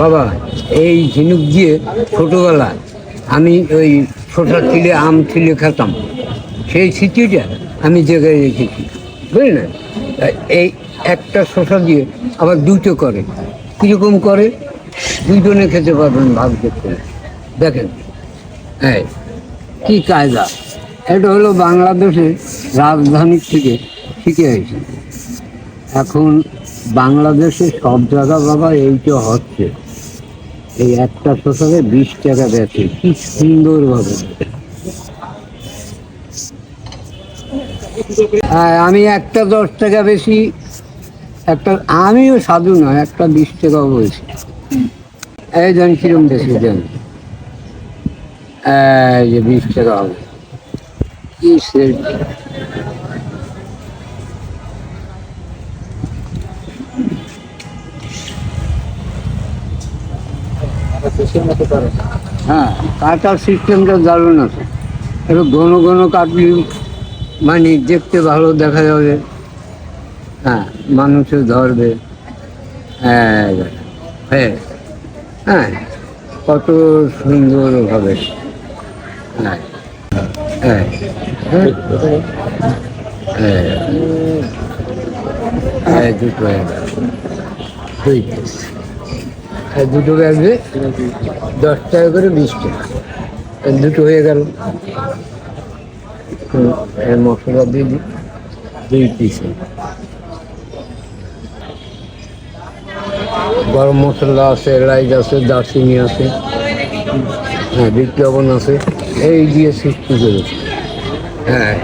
বাবা, এই ঝিনুক দিয়ে ছোটোবেলায় আমি ওই ছোটা ছিলে আম ছিলে খেতাম। সেই স্মৃতিটা আমি জায়গায় রেখেছি বুঝলেন এই একটা শশা দিয়ে আবার দুটো করে। কীরকম করে? দুজনে খেতে পারবেন ভাগ করতে। দেখেন হ্যাঁ কী কায়দা। এটা হলো বাংলাদেশের রাজধানীর থেকে শিখে হয়েছে এখন বাংলাদেশে সব জায়গা বাবা এইটা হচ্ছে। এই একটা শশাকে বিশ টাকা বেচে কি সুন্দরভাবে। হ্যাঁ, আমি একটা দশ টাকা বেশি একটা আমিও সাধু নয় একটা বিশ টাকাও বলছি। এই দেন কিরম বেশি দেন? যে বিশ টাকা হবে। কি সেট? হ্যাঁ কাটার সিস্টেমটা দারুণ আছে একটু ঘন ঘন কাটলি মানে দেখতে ভালো দেখা যাবে। হ্যাঁ মানুষও ধরবে। হ্যাঁ হ্যাঁ হ্যাঁ কত সুন্দর হবে। হ্যাঁ হ্যাঁ হ্যাঁ হ্যাঁ। হ্যাঁ দুটো দুই আর দুটো ব্যাগে দশ টাকা করে বিশ টাকা। দুটো হয়ে গেল। মশলা দিয়ে দিই দুই পিস গরম মশলা আছে এলাইচ আছে দারচিনি আছে হ্যাঁ লবণ আছে। এই দিয়ে সৃষ্টি করেছে। হ্যাঁ।